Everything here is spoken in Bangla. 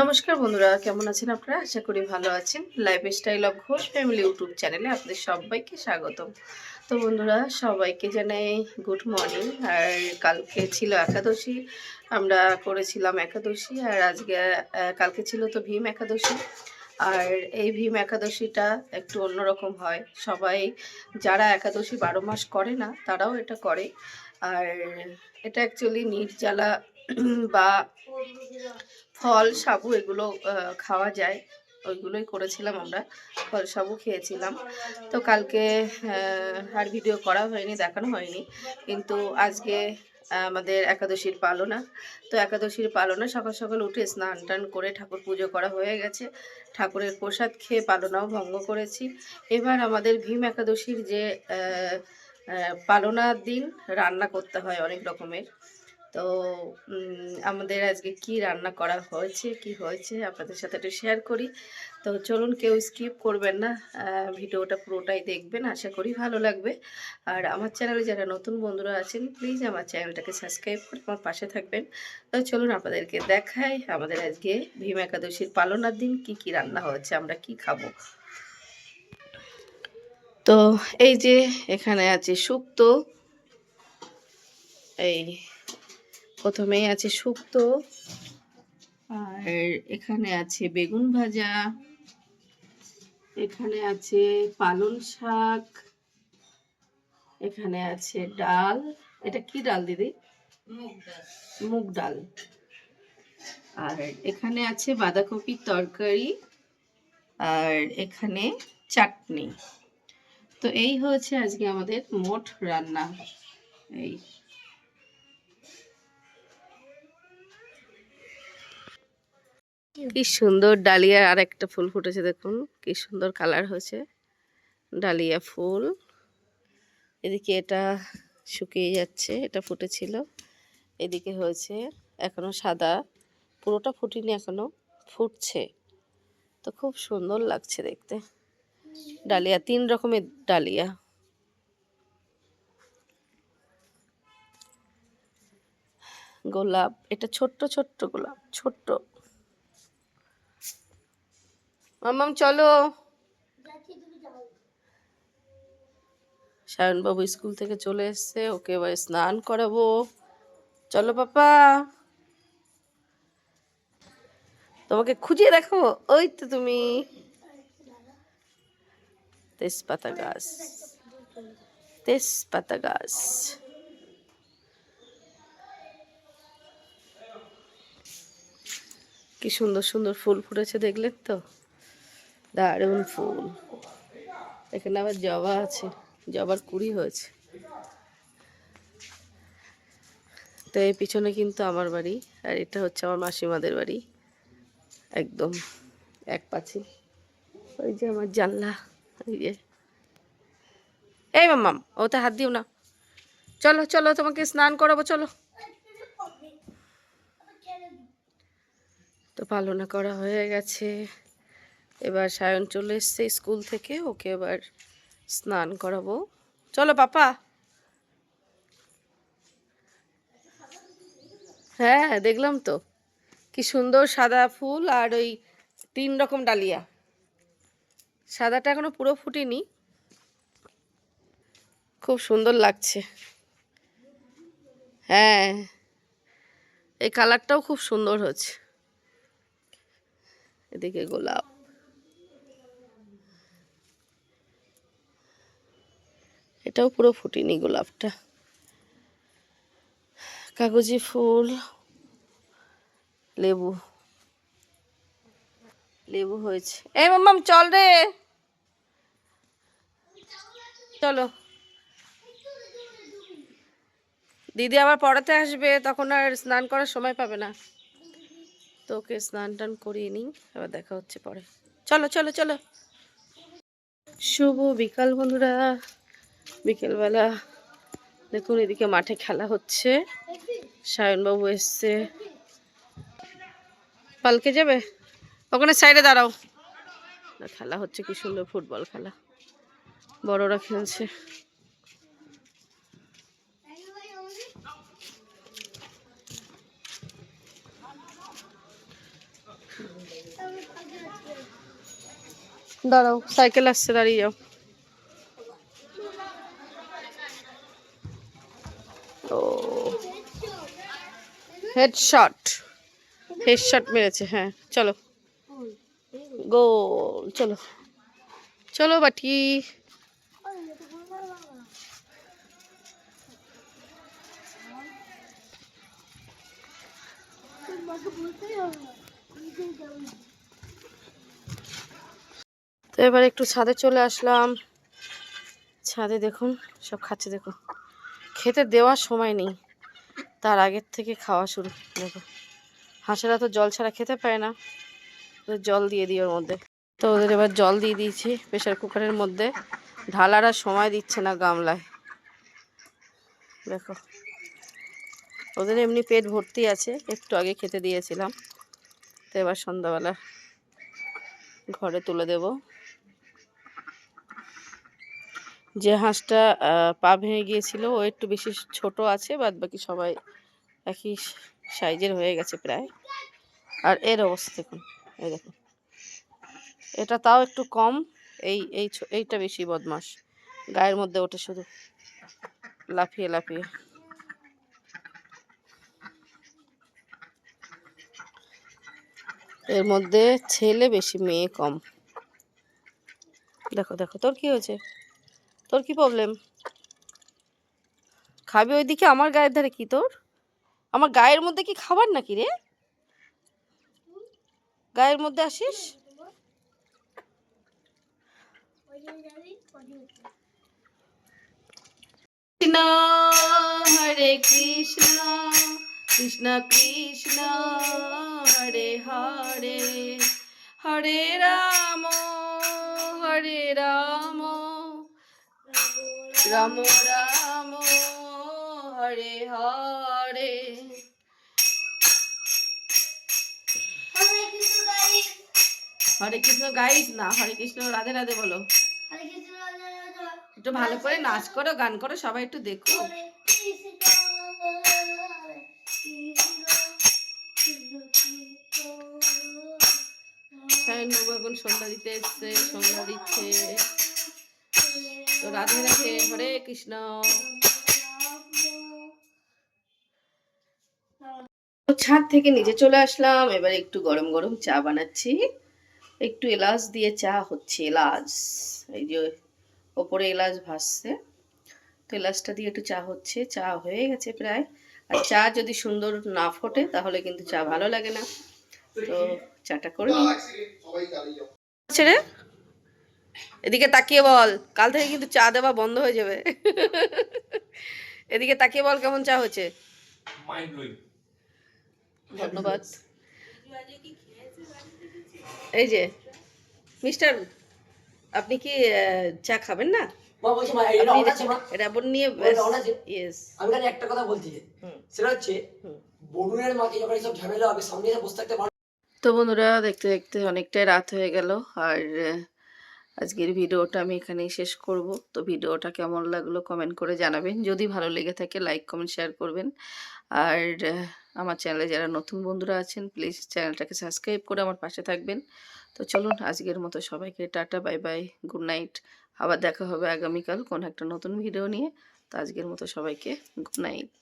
নমস্কার বন্ধুরা, কেমন আছেন আপনারা? আশা করি ভালো আছেন। Life style of Ghosh family YouTube চ্যানেলে আপনাদের সবাইকে স্বাগতম। তো বন্ধুরা, সবাইকে জানাই গুড মর্নিং আর কালকে ছিল একাদশী, আমরা করেছিলাম একাদশী। আর আজকে কালকে ছিল তো ভীম একাদশী। আর এই ভীম একাদশীটা একটু অন্যরকম হয়। সবাই, যারা একাদশী বারো মাস করে না, তারাও এটা করে। আর এটা অ্যাকচুয়ালি নির্জালা বা ফল, সাবু এগুলো খাওয়া যায়। ওইগুলোই করেছিলাম আমরা। ফল, সাবু খেয়েছিলাম। তো কালকে আর ভিডিও করা হয়নি, দেখানো হয়নি। কিন্তু আজকে, আমাদের একাদশীর পালনা। তো একাদশীর পালনা সকাল সকাল উঠে স্নান টান করে ঠাকুর পুজো করা হয়ে গেছে। ঠাকুরের প্রসাদ খেয়ে পালনাও ভঙ্গ করেছি। এবার আমাদের ভীম একাদশীর যে পালনার দিন, রান্না করতে হয় অনেক রকমের। তো আমাদের আজকে কি রান্না করা হয়েছে, কি হয়েছে আপনাদের সাথে একটু শেয়ার করি। তো চলুন কেউ স্কিপ করবেন না ভিডিওটা পুরোটাই দেখবেন, আশা করি ভালো লাগবে। আর আমার চ্যানেলে যারা নতুন বন্ধুরা আছেন প্লিজ আমার চ্যানেলটাকে সাবস্ক্রাইব করে আমার পাশে থাকবেন। তো চলুন আপনাদেরকে দেখাই আমাদের আজকে ভীম একাদশীর পালনার দিন, কি কি রান্না হয়েছে, আমরা কি খাব। তো এই যে এখানে আছে শুক্তো এই প্রথমেই আছে শুক্তো আর এখানে আছে বেগুন ভাজা এখানে আছে পালং শাক এখানে আছে ডাল। এটা কি ডাল দিদি? মুগ ডাল। আর এখানে আছে বাঁধাকপির তরকারি আর এখানে চাটনি। তো এই হচ্ছে আজকে আমাদের মোট রান্না। এই কি সুন্দর ডালিয়ার আর একটা ফুল ফুটেছে, দেখুন। কি সুন্দর কালার হয়েছে। ডালিয়া ফুল। এদিকে এটা শুকিয়ে যাচ্ছে, এটা ফুটেছিল। এদিকে হয়েছে এখনও সাদা। পুরোটা ফুটিনি, এখনও ফুটছে। তো খুব সুন্দর লাগছে দেখতে। ডালিয়া, তিন রকমের ডালিয়া। গোলাপ, এটা ছোট্ট ছোট্ট গোলাপ, ছোট্ট। মামাম চলো। সায়নবাবু স্কুল থেকে চলে এসছে ওকে এবার স্নান করাবো। চলো পাপা। তোমাকে খুঁজে দেখো ওই তো তুমি। তেজপাতা গাছ। তেজপাতা গাছ। কি সুন্দর সুন্দর ফুল ফুটেছে দেখলেন তো? দারুণ ফুল। এখানে আবার জবা আছে, জবার কুড়ি হয়েছে। তো এই পিছনে কিন্তু আমার বাড়ি, আর এটা হচ্ছে আমার মাসিমাদের বাড়ি। একদম এক পাচ্ছি ওই যে আমার জানলা ওই যে। এই মাম্মাম ওতে হাত দিও না। চলো চলো, তোমাকে স্নান করাবো, চলো। তো পালনা করা হয়ে গেছে। এবার সায়ন চলে এসছে স্কুল থেকে, ওকে এবার স্নান করাবো। চলো পাপা। হ্যাঁ দেখলাম তো। কি সুন্দর সাদা ফুল আর ওই তিন রকম ডালিয়া। সাদাটা এখনও পুরো ফুটেনি। খুব সুন্দর লাগছে। হ্যাঁ এই কালারটাও খুব সুন্দর হচ্ছে। এদিকে গোলাপ। এটাও পুরো ফুটিনি গোলাপটা। কাগজি ফুল, লেবু। লেবু হয়েছে। এই মাম্মাম, চল রে। চলো। দিদি আবার পড়াতে আসবে, তখন আর স্নান করার সময় পাবে না। তো ওকে স্নান টান করিয়ে নিই আবার দেখা হচ্ছে পরে। চলো চলো চলো। শুভ বিকাল বন্ধুরা। বিকেলবেলা দেখুন এদিকে মাঠে খেলা হচ্ছে। সায়নবাবু এসছে। পালকে যাবে? ওখানে সাইডে দাঁড়াও। না, খেলা হচ্ছে কি সুন্দর ফুটবল খেলা। বড়রা খেলছে। দাঁড়াও সাইকেল আসছে দাঁড়িয়ে যাও। হেডশট হেডশট মেরেছে হ্যাঁ চলো। গোল চলো। চলো বাটি। তো এবার একটু ছাদে চলে আসলাম। ছাদে দেখুন, সব খাচ্ছে, দেখো। খেতে দেওয়ার সময় নেই। তার আগের থেকে খাওয়া শুরু দেখো হাঁসেরা তো জল ছাড়া খেতে পায় না। জল দিয়ে দিই ওর মধ্যে। তো ওদের এবার জল দিয়ে দিয়েছি প্রেশার কুকারের মধ্যে। ঢালার সময় দিচ্ছে না গামলায়। দেখো। ওদের এমনি পেট ভর্তি আছে। একটু আগে খেতে দিয়েছিলাম। তো এবার সন্ধ্যাবেলা ঘরে তুলে দেব। যে হাঁসটা পা ভেঙে গিয়েছিল, ও একটু বেশি ছোট আছে, বাদ বাকি সবাই একই সাইজের হয়ে গেছে প্রায়। আর এর অবস্থা দেখুন, এই দেখুন। এটা তাও একটু কম, এই এই এইটা বেশি বদমাস গায়ের মধ্যে ওঠে শুধু। লাফিয়ে লাফিয়ে। এর মধ্যে ছেলে বেশি, মেয়ে কম। দেখো দেখো, তোর কি হয়েছে? তোর কি প্রবলেম খাবি ওইদিকে আমার গায়ের ধারে কি তোর? আমার গায়ের মধ্যে কি খাবার নাকি রে? গায়ের মধ্যে আসিস? কৃষ্ণ, হরে কৃষ্ণ কৃষ্ণ কৃষ্ণ, হরে হরে হরে রাম। রাম রাম হরে হরে। হরে কৃষ্ণ গাইস। না হরে কৃষ্ণ রাধে রাধে বলো। একটু ভালো করে নাচ করো গান করো সবাই একটু দেখো। হ্যাঁ এখন সন্ধ্যা দিতে এসছে সন্ধ্যা দিচ্ছে। তো রাধে রাধে হরে কৃষ্ণ। ছাদ থেকে নিচে চলে আসলাম এবার একটু গরম গরম চা বানাচ্ছি। একটু এলাচ দিয়ে চা হচ্ছে এলাচ। এই যে ওপরে এলাচ ভাসছে তো এলাচটা দিয়ে একটু চা হচ্ছে চা হয়ে গেছে প্রায়। আর চা যদি সুন্দর না ফোটে তাহলে কিন্তু চা ভালো লাগে না। তো চাটা করে ছেড়ে এদিকে তাকিয়ে বল কাল থেকে কিন্তু চা দেওয়া বন্ধ হয়ে যাবে। এদিকে তাকিয়ে বল কেমন চা হচ্ছে ধন্যবাদ। এই যে মিস্টার আপনি কি চা খাবেন না? এটা নিয়ে আমি একটা কথা বলছি সেটা হচ্ছে বরুণের মাকে যখন এইসব ঝামেলা হবে সামনে বসে থাকতে তো বন্ধুরা দেখতে দেখতে অনেকটাই রাত হয়ে গেল আর আজকের ভিডিওটা আমি এখানেই শেষ করব। তো ভিডিওটা কেমন লাগল কমেন্ট করে জানাবেন। যদি ভালো লেগে থাকে লাইক কমেন্ট শেয়ার করবেন। আর আমার চ্যানেলে যারা নতুন বন্ধুরা আছেন প্লিজ চ্যানেলটাকে সাবস্ক্রাইব করে আমার পাশে থাকবেন। তো চলুন, আজকের মতো সবাইকে tata bye bye good night আবার দেখা হবে আগামীকাল কোন একটা নতুন ভিডিও নিয়ে। তো আজকের মতো সবাইকে গুড নাইট